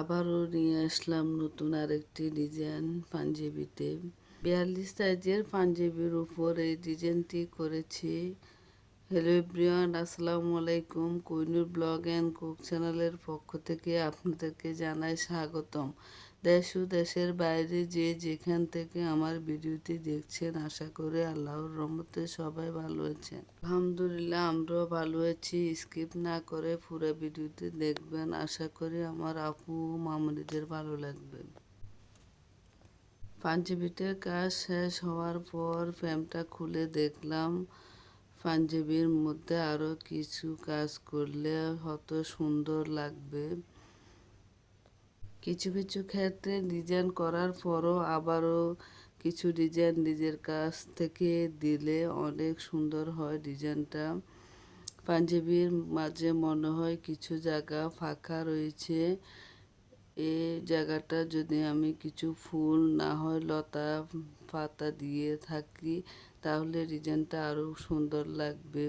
আবারও নিয়ে আসলাম নতুন আরেকটি ডিজাইন পাঞ্জাবিতে। বিয়াল্লিশ সাইজের পাঞ্জাবির উপর এই ডিজাইনটি করেছি। হ্যালো এভরিওয়ান, আসসালামু আলাইকুম। কুইনুর ব্লগ অ্যান্ড কুক চ্যানেলের পক্ষ থেকে আপনাদেরকে জানাই স্বাগতম। দেশ ও দেশের বাইরে যে যেখান থেকে আমার ভিডিওটি দেখছেন, আশা করি আল্লাহর রহমতে সবাই ভালো আছেন। আলহামদুলিল্লাহ, আমরাও ভালো আছি। স্কিপ না করে পুরো ভিডিওটি দেখবেন। আশা করি আমার আপু, মামুনিদের ভালো লাগবে। পাঞ্জাবিটার কাজ শেষ হওয়ার পর ফ্যামটা খুলে দেখলাম। পাঞ্জাবির মধ্যে আরও কিছু কাজ করলে হত সুন্দর লাগবে। কিছু কিছু ক্ষেত্রে ডিজাইন করার পরও আবারও কিছু ডিজাইন নিজের কাছ থেকে দিলে অনেক সুন্দর হয় ডিজাইনটা পাঞ্জাবির মাঝে মনে হয় কিছু জায়গা ফাঁকা রয়েছে। এই জায়গাটা যদি আমি কিছু ফুল না হয় লতা পাতা দিয়ে থাকি, তাহলে ডিজাইনটা আরও সুন্দর লাগবে।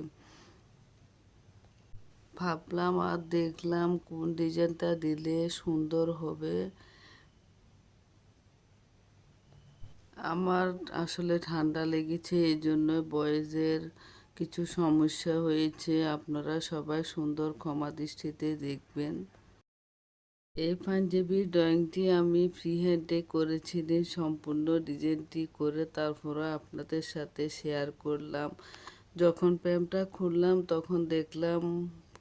ভাবলাম আর দেখলাম কোন ডিজাইনটা দিলে সুন্দর হবে। আমার আসলে ঠান্ডা লেগেছে, এই জন্য বয়েজের কিছু সমস্যা হয়েছে। আপনারা সবাই সুন্দর ক্ষমা দৃষ্টিতে দেখবেন। এই পাঞ্জাবির ড্রয়িংটি আমি ফ্রি হ্যান্ডে করেছিলাম সম্পূর্ণ ডিজাইনটি করে তারপরে আপনাদের সাথে শেয়ার করলাম। যখন প্যামটা খুললাম, তখন দেখলাম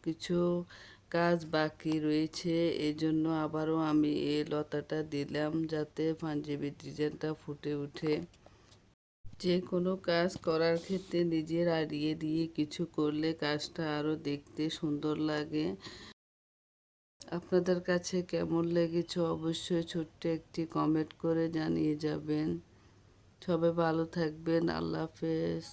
কিছু কাজ বাকি রয়েছে এই জন্য আবারও আমি এই লতাটা দিলাম যাতে পাঞ্জাবির ডিজাইনটা ফুটে ওঠে। যে কোনো কাজ করার ক্ষেত্রে নিজের আড়িয়ে দিয়ে কিছু করলে কাজটা আরও দেখতে সুন্দর লাগে। আপনাদের কাছে কেমন লেগেছে অবশ্যই ছোট্ট একটি কমেন্ট করে জানিয়ে যাবেন। সবাই ভালো থাকবেন, আল্লাহ হাফেজ।